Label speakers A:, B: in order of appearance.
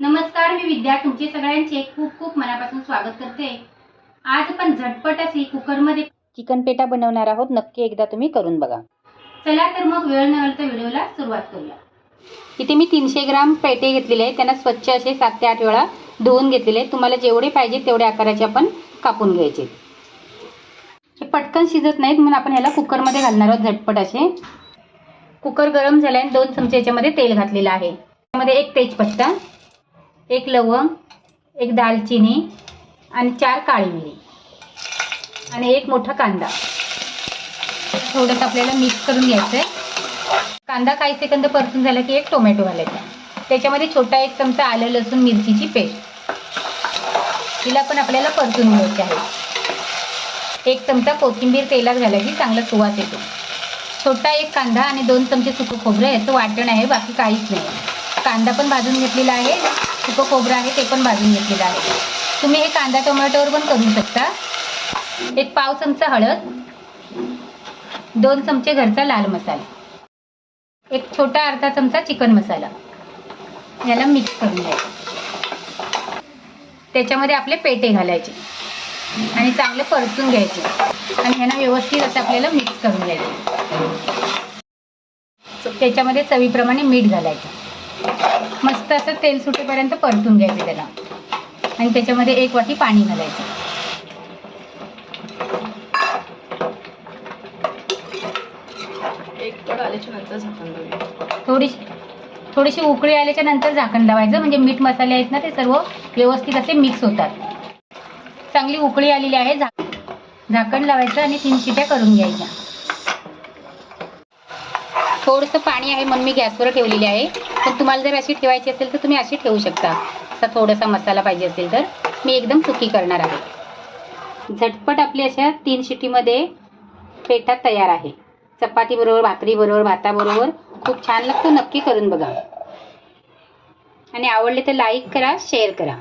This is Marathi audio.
A: नमस्कार मी विद्या. तुमचे सगळ्यांचे खूप खूप मनापासून स्वागत करते. आज आपण झटपट अशी कुकरमध्ये
B: चिकन पेटा बनवणार आहोत. नक्की एकदा तुम्ही करून बघा.
A: चला तर मग वेळ न वेळच्या व्हिडिओला सुरुवात करूया.
B: इथे मी तीनशे ग्राम पेटे घेतलेले आहेत. त्यांना स्वच्छ असे सात ते आठ वेळा धुवून घेतलेले आहेत. तुम्हाला जेवढे पाहिजे तेवढ्या आकाराचे आपण कापून घ्यायचे हे पटकन शिजत नाहीत म्हणून आपण ह्याला कुकरमध्ये घालणार आहोत झटपट असे. कुकर गरम झाल्याने दोन चमचे याच्यामध्ये तेल घातलेलं आहे. त्यामध्ये एक तेजपत्ता. एक लवंग एक दालचिनी आणि चार काळी मिरी. आणि एक मोठा कांदा. थोडंसं आपल्याला मिक्स करून घ्यायचं आहे कांदा काही सेकंद परतून झाला की एक टोमॅटो घालायचा. त्याच्यामध्ये छोटा एक चमचा आलं लसूण मिरचीची पेस्ट. तिला पण आपल्याला परतून घ्यायची आहे. एक चमचा कोथिंबीर तेलात की चांगला सुवास येतो. छोटा एक कांदा आणि दोन चमचे सुकं खोबरं याचं वाटण आहे बाकी काहीच नाही. कांदा पण भाजून घेतलेला आहे. सुकं खोबरं आहे ते पण भाजून घेतलेलं आहे. तुम्ही हे कांदा टोमॅटोवर पण करू शकता. एक पाव चमचा हळद दोन चमचे घरचा लाल मसाला एक छोटा अर्धा चमचा चिकन मसाला. याला मिक्स करून घ्यायचं त्याच्यामध्ये आपले पेटे घालायचे आणि चांगले परतून घ्यायचे. आणि ह्यांना व्यवस्थित असं आपल्याला मिक्स करून घ्यायचं. त्याच्यामध्ये चवीप्रमाणे मीठ घालायचं. मस्त असं तेल सुटेपर्यंत परतून घ्यायचं त्याला. आणि त्याच्यामध्ये एक वाटी पाणी घालायचं. थोडीशी थोडीशी उकळी आल्याच्यानंतर झाकण लावायचं. म्हणजे मीठ मसाले आहेत ना ते सर्व व्यवस्थित असे मिक्स होतात. चांगली उकळी आलेली आहे. झाकण लावायचं आणि तीन शिट्या करून घ्यायच्या. थोडंसं पाणी आहे म्हणून मी गॅसवर ठेवलेली आहे. पण तुम्हाला जर अशी ठेवायची असेल तर तुम्ही अशी ठेवू शकता. असा थोडासा मसाला पाहिजे असेल तर. मी एकदम सुकी करणार आहे. झटपट आपली अशा तीन शिटीमध्ये पेठा तयार आहे. चपातीबरोबर भाकरीबरोबर भाताबरोबर खूप छान लागतो नक्की करून बघा. आणि आवडले तर लाईक करा शेअर करा.